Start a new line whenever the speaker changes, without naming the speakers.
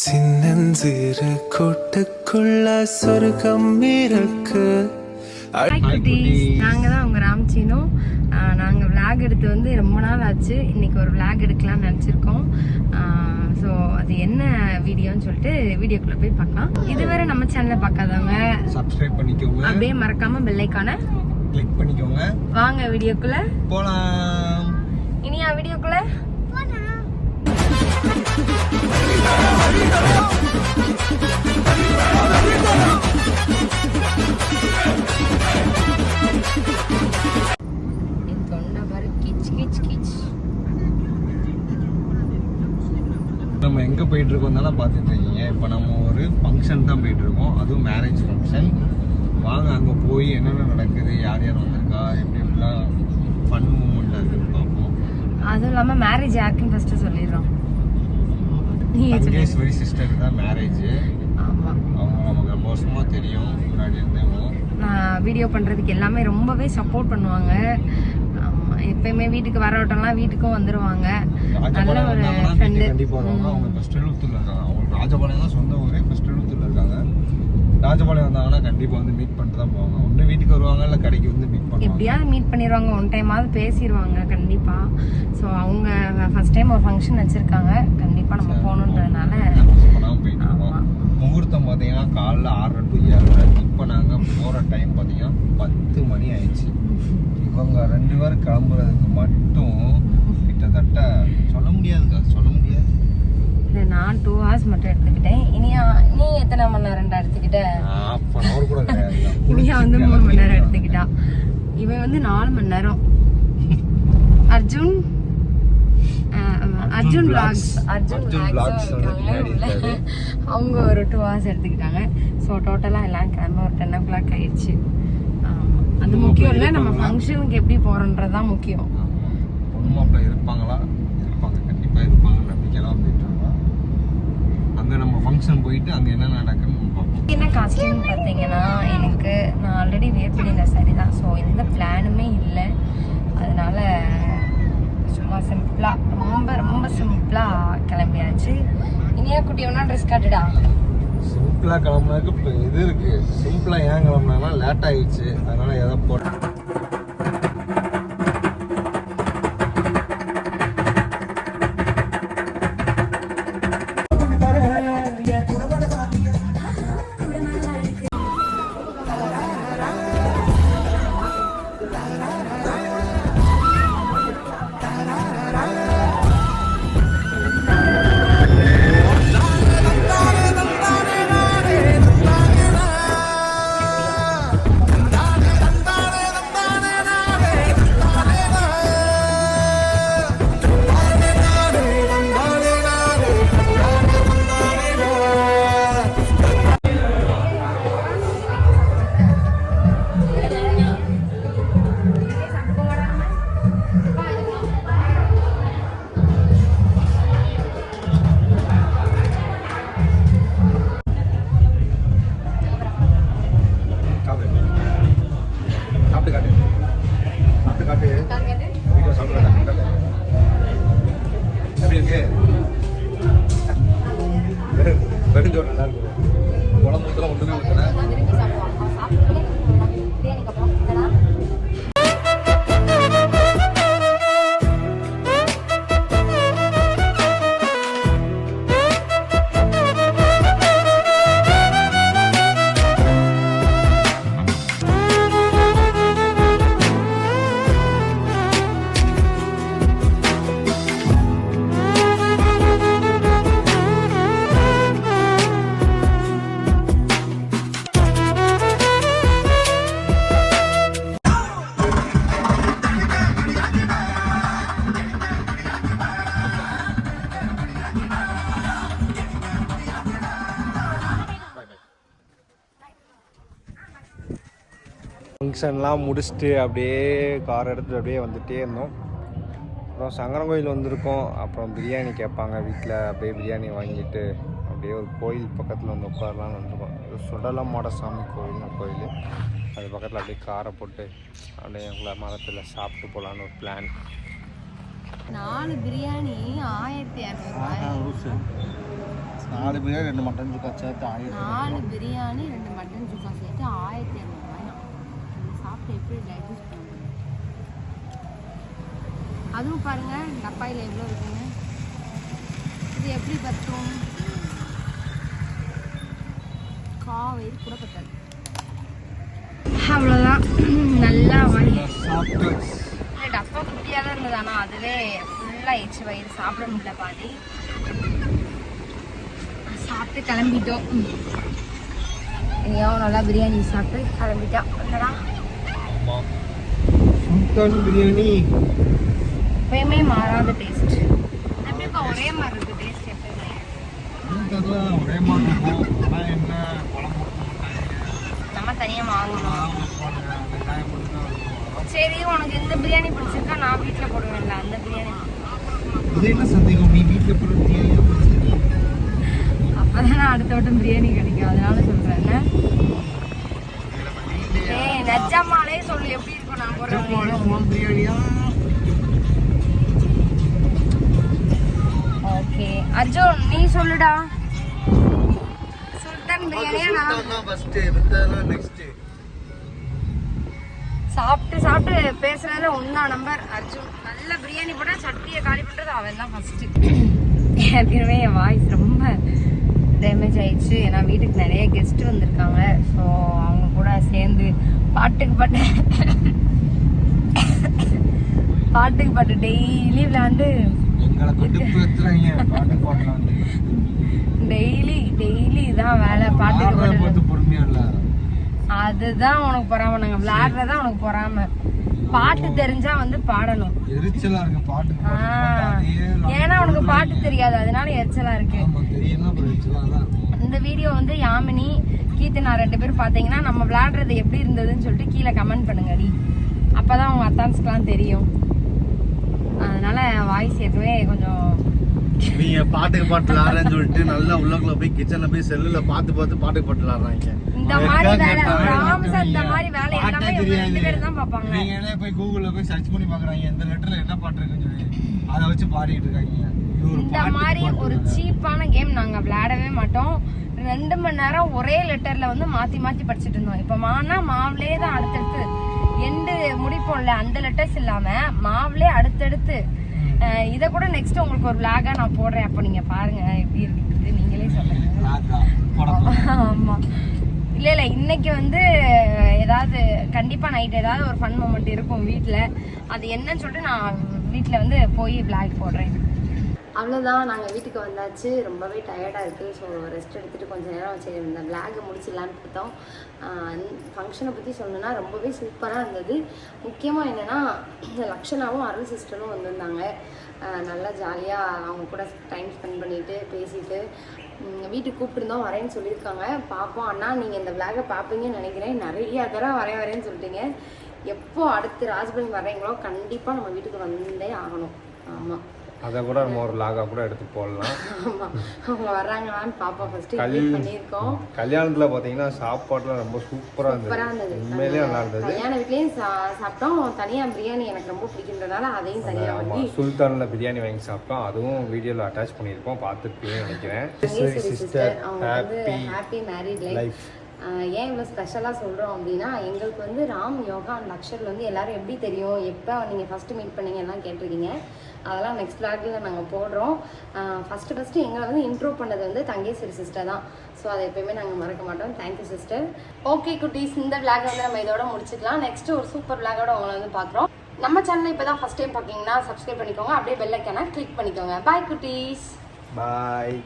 சின்னஞ்சிறு கூட்டுக்குள்ள சொர்க்கம் இருக்கு.
நாங்கள் தான் உங்கள் ராம்சீனோ. நாங்கள் விளாக் எடுத்து வந்து ரொம்ப நாள் ஆச்சு. இன்னைக்கு ஒரு விளாக் எடுக்கலாம்னு நினச்சிருக்கோம். ஸோ அது என்ன வீடியோன்னு சொல்லிட்டு வீடியோக்குள்ளே போய் பார்க்கலாம். இதுவரை நம்ம சேனலை பார்க்காதவங்க
சப்ஸ்கிரைப் பண்ணிக்கோங்க.
அப்படியே மறக்காம பெல்லைக்கான
கிளிக் பண்ணிக்கோங்க.
வாங்க வீடியோக்குள்ள.
போலாம்.
இனியா வீடியோக்குள்ள.
நம்ம எங்க போயிட்டு இருக்கோம் தானே பார்த்துட்டு இருக்கீங்க. இப்போ நம்ம ஒரு ஃபங்க்ஷன் தான் போயிட்டு இருக்கோம் அதுவும் மேரேஜ் ஃபங்க்ஷன் வாங்க அங்க போய் என்னென்ன நடக்குது யார் யார் வந்திருக்கா எப்படி எப்படிலாம் ஃபன் மூமெண்ட் இருக்குன்னு பார்ப்போம்.
அதுவும் இல்லாம மேரேஜ் யாருக்குன்னு ஃபர்ஸ்ட் சொல்லிடுறோம்.
தங்கேஸ்வரி சிஸ்டருக்கு தான் மேரேஜ் அவங்க நமக்கு ரொம்ப வருஷமா தெரியும். முன்னாடி இருந்தவங்க.
நான் வீடியோ பண்ணுறதுக்கு எல்லாமே ரொம்பவே சப்போர்ட் பண்ணுவாங்க. எப்பயுமே வீட்டுக்கு வரவட்டம்லாம் வீட்டுக்கும் வந்துடுவாங்க நல்ல ஒரு ஃப்ரெண்டு
அவங்க ஃபர்ஸ்ட் எழுத்தூர்ல இருக்காங்க. அவங்க ராஜபாளையம் தான் சொந்த ஊரே. ஃபர்ஸ்ட் எழுத்தூர்ல இருக்காங்க. ராஜபாளையம் வந்தாங்கன்னா கண்டிப்பா வந்து மீட் பண்ணிட்டு தான் போவாங்க. ஒண்ணு வீட்டுக்கு வருவாங்க இல்ல கடைக்கு வந்து மீட்
எப்படியாவது மீட் பண்ணிடுவாங்க ஒன் டைமாவது பேசிடுவாங்க கண்டிப்பாக ஸோ அவங்க ஃபர்ஸ்ட் டைம் ஒரு ஃபங்க்ஷன் வச்சுருக்காங்க. கண்டிப்பாக நம்ம போகணுன்றதுனால.
முகூர்த்தம் பார்த்தீங்கன்னா காலைல ஆறரை டு ஏழரை இப்போ நாங்கள் போகிற டைம் பார்த்தீங்கன்னா பத்து மணி ஆயிடுச்சு. இவங்க ரெண்டு பேரும் கிளம்புறதுக்கு மட்டும் கிட்டத்தட்ட சொல்ல முடியாதுங்க. சொல்ல முடியாது.
இல்லை நான் டூ ஹவர்ஸ் மட்டும் எடுத்துக்கிட்டேன். இனியா நீ எத்தனை மணி நேரம்டா எடுத்துக்கிட்ட?
ஹாஃப் அன் கூட
இனியா வந்து மூணு மணி நேரம் எடுத்துக்கிட்டா. இவன் வந்து நாலு மணி நேரம். அர்ஜுன் அர்ஜுன் vlogs. அர்ஜுன்.
இருக்காரு.
அவங்க ஒரு டூ ஹவர்ஸ் எடுத்துக்கிட்டாங்க. ஸோ டோட்டலாக எல்லாம் கிளம்ப ஒரு டென் ஓ கிளாக் ஆயிடுச்சு. அது முக்கியம் இல்லை நம்ம? ஃபங்க்ஷனுக்கு எப்படி போகிறோன்றது தான் முக்கியம்.
பொண்ணு மாப்பிள்ளை இருப்பாங்களா? இருப்பாங்க. கண்டிப்பாக இருப்பாங்க. வந்துட்டு இருக்கோம் அங்கே நம்ம ஃபங்க்ஷன் போயிட்டு அங்கே என்ன நடக்குன்னு பார்ப்போம்.
என்ன காஸ்டியூம் பார்த்தீங்கன்னா எனக்கு நான் ஆல்ரெடி வேர் பண்ணியிருந்த சரி தான் ஸோ எந்த பிளானுமே இல்லை. அதனால் சும்மா சிம்பிளாக ரொம்ப ரொம்ப சிம்பிளாக கிளம்பியாச்சு. இனியா குட்டி ஒன்றா ட்ரெஸ் காட்டுடா.
சிம்பிளாக கிளம்புனாக்கு இப்போ இது இருக்குது சிம்பிளாக ஏன் கிளம்புனாங்கன்னா லேட் ஆகிடுச்சு அதனால் எதை போட்டேன் வெறும் நல்லா இருக்கும் குழம்பு ஊற்றலாம் ஒன்றுமே ஊற்றல ஃபங்க்ஷன்லாம் முடிச்சுட்டு அப்படியே கார் எடுத்துட்டு அப்படியே வந்துட்டே இருந்தோம். அப்புறம் சங்கரன் வந்திருக்கோம். அப்புறம் பிரியாணி கேட்பாங்க வீட்டில் அப்படியே பிரியாணி வாங்கிட்டு அப்படியே ஒரு கோயில் பக்கத்தில் வந்து உட்காரலாம்னு வந்திருக்கோம். இது சுடலம் மாடசாமி கோயில்னு கோயில். அது பக்கத்தில் அப்படியே காரை போட்டு அப்படியே எங்களை மரத்தில் சாப்பிட்டு போகலான்னு ஒரு பிளான்
நாலு பிரியாணி ஆயிரத்தி
நாலு பேர் ரெண்டு மட்டன் சுக்கா சேர்த்து ஆயிரம்
நாலு பிரியாணி ரெண்டு மட்டன் சுக்கா சேர்த்து ஆயிரத்தி இரநூறுவாயாம் எப்படி டைஜஸ்ட் பண்ணுங்க அதுவும் பாருங்க டப்பாயில் எவ்வளோ இருக்குங்க இது எப்படி பத்தும்? காவேரி கூட பத்தாது. அவ்வளோதான் நல்லா வாங்கி. டப்பா குட்டியாக தான் இருந்தது. ஆனால் அதுவே ஃபுல்லாக எச்சு வயிறு சாப்பிட முடியல பாதி. சாப்பிட்டு கிளம்பிட்டோம். எங்கேயோ நல்லா பிரியாணி சாப்பிட்டு கிளம்பிட்டோம். இல்லைடா
சுல்தான் பிரியாணி.
எப்பயுமே மாறாத டேஸ்ட் ஒரே மாதிரி இருக்கு டேஸ்ட் எப்பயுமே.
தெரியல ஒரே மாதிரி இருக்கும். ஆனால் என்ன குழம்பு ஊத்த மாட்டாங்க
நம்ம தனியாக வாங்கணும். சரி உனக்கு இந்த பிரியாணி பிடிச்சிருக்கா? நான் வீட்டில் போடுவேன்ல அந்த பிரியாணி.
இது என்ன சந்தேகம்? நீ வீட்டில் போகிற பிரியாணி
அப்பதான் நான் அடுத்த வட்டம் பிரியாணி எப்படி இருக்கும் நான்
பிரியாணியா?
ஓகே. அர்ஜுன் நீ சொல்லுடா. சுல்தான் பிரியாணியா? நான் சாப்பிட்டு சாப்பிட்டு பேசுறதுல ஒன்னா நம்பர் அர்ஜுன். நல்ல பிரியாணி போட்டா சட்டியை காலி பண்றது அவன் தான் ஃபர்ஸ்ட் ஏற்கனவே என் வாய்ஸ் ரொம்ப டேமேஜ் ஆயிடுச்சு. ஏன்னா வீட்டுக்கு நிறைய கெஸ்ட் வந்திருக்காங்க. ஸோ அவங்க கூட சேர்ந்து பாட்டுக்கு பாட்டு. பாட்டுக்கு பாட்டு. டெய்லி
பாடலாம்
டெய்லி டெய்லி இதான் வேலை. பாட்டுக்கு பாட்டு அதுதான் உனக்கு பொறாம நாங்க விளையாடுறதா உனக்கு பொறாம. பாட்டு தெரிஞ்சா வந்து பாடணும்.
எரிச்சலா இருக்கு. பாட்டு
ஏன்னா உனக்கு பாட்டு தெரியாது. அதனால எரிச்சலா இருக்கு.
தான்
இந்த வீடியோ வந்து யாமினி கீர்த்தி நான் ரெண்டு பேரும் பாத்தீங்கன்னா நம்ம விளையாடுறது எப்படி இருந்ததுன்னு சொல்லிட்டு கீழே கமெண்ட் பண்ணுங்க டி. அப்பதான் உங்க அத்தான்ஸ்க்குலாம் தெரியும். அதனால வாய்ஸ் ஏற்கனவே கொஞ்சம்
நீங்க பாட்டுக்கு பாட்டு விளாடுறேன்னு சொல்லிட்டு நல்லா உள்ளக்குள்ள போய் கிச்சன்ல போய் செல்லுல பார்த்து பார்த்து பாட்டுக்கு பாட்டு விளாடுறாங்க
இந்த மாதிரி இந்த மாதிரி வேலை எல்லாமே ரெண்டு பேரும் தான் பார்ப்பாங்க.
நீங்க என்ன போய் கூகுள்ல போய் சர்ச் பண்ணி பாக்குறாங்க எந்த லெட்டர்ல என்ன பாட்டு இருக்குன்னு சொல்லி. அதை வச்சு பாடிட்டு இருக்காங்க.
இந்த மாதிரி ஒரு. சீப்பான கேம் நாங்க விளையாடவே மாட்டோம். ரெண்டு மணி நேரம் ஒரே லெட்டர்ல வந்து மாத்தி மாத்தி படிச்சுட்டு இருந்தோம். இப்ப மானா மாவுலே தான் அடுத்தடுத்து எண்டு முடிப்போம்ல அந்த லெட்டர்ஸ் இல்லாம மாவுலே அடுத்தடுத்து. இத கூட நெக்ஸ்ட் உங்களுக்கு ஒரு விளாகா நான் போடுறேன். அப்ப நீங்க பாருங்க எப்படி இருக்கு நீங்களே சொல்லுங்க.
ராஜா, படம்.
ஆமா. இல்ல இல்ல இன்னைக்கு வந்து ஏதாவது கண்டிப்பா நைட் ஏதாவது ஒரு ஃபன் மூமெண்ட் இருக்கும் வீட்ல. அது என்னன்னு சொல்லிட்டு நான் வீட்ல வந்து போய் vlog போடுறேன். அவ்வளோதான் நாங்கள் வீட்டுக்கு வந்தாச்சு. ரொம்பவே டயர்டாக இருக்குது ஸோ ரெஸ்ட் எடுத்துகிட்டு கொஞ்சம் நேரம் சரி இந்த பிளாகை முடிச்சிடலான்னு பார்த்தோம் ஃபங்க்ஷனை பற்றி சொல்லணுன்னா ரொம்பவே சூப்பராக இருந்தது. முக்கியமாக என்னென்னா லக்ஷனாவும் அருள் சிஸ்டரும் வந்திருந்தாங்க. நல்லா ஜாலியாக அவங்க கூட டைம் ஸ்பெண்ட் பண்ணிட்டு பேசிட்டு வீட்டுக்கு கூப்பிட்டுருந்தோம். வரேன்னு சொல்லியிருக்காங்க. பார்ப்போம் அண்ணா நீங்கள் இந்த பிளாகை பார்ப்பீங்கன்னு நினைக்கிறேன். நிறைய தடவை வரேன் வரேன்னு சொல்லிட்டீங்க. எப்போ அடுத்து ராஜ்பலி வர்றீங்களோ கண்டிப்பாக நம்ம வீட்டுக்கு வந்தே ஆகணும். ஆமாம்
அதை கூட நம்ம ஒரு லாகா கூட எடுத்து போடலாம்.
அவங்க வர்றாங்களான்னு பாப்பா ஃபர்ஸ்ட் பண்ணியிருக்கோம்.
கல்யாணத்துல பாத்தீங்கன்னா சாப்பாடுலாம் ரொம்ப சூப்பரா இருந்தது. உண்மையிலேயே நல்லா இருந்தது
கல்யாண வீட்லயும் சாப்பிட்டோம். தனியா பிரியாணி எனக்கு ரொம்ப பிடிக்கின்றனால அதையும் தனியா வாங்கி
சுல்தான்ல பிரியாணி வாங்கி சாப்பிட்டோம். அதுவும் வீடியோல அட்டாச் பண்ணியிருப்போம். பார்த்துருப்பீங்கன்னு நினைக்கிறேன்.
Sister
happy
happy married life ஏன் இவ்வளோ ஸ்பெஷலாக சொல்கிறோம் அப்படின்னா எங்களுக்கு வந்து ராம் யோகா அண்ட் அக்ஷர் வந்து எல்லாரும் எப்படி தெரியும்? எப்போ நீங்கள் ஃபஸ்ட்டு மீட் பண்ணீங்க எல்லாம் கேட்டிருக்கீங்க. அதெல்லாம் நெக்ஸ்ட் விளாகில் நாங்கள் போடுறோம். ஃபஸ்ட்டு ஃபஸ்ட்டு எங்களை வந்து இம்ப்ரூவ் பண்ணது வந்து தங்கேஸ்வரி சிஸ்டர் தான். ஸோ அதை எப்பயுமே நாங்கள் மறக்க மாட்டோம். தேங்க்யூ சிஸ்டர் ஓகே குட்டீஸ் இந்த பிளாக் வந்து நம்ம இதோட முடிச்சுக்கலாம். நெக்ஸ்ட் ஒரு சூப்பர் பிளாகோட உங்களை வந்து பார்க்குறோம். நம்ம சேனல் இப்போ தான் ஃபஸ்ட் டைம் பார்க்கிங்கன்னா சப்ஸ்கிரைப் பண்ணிக்கோங்க. அப்படியே பெல் ஐக்கான கிளிக் பண்ணிக்கோங்க. பாய் குட்டீஸ்
பாய்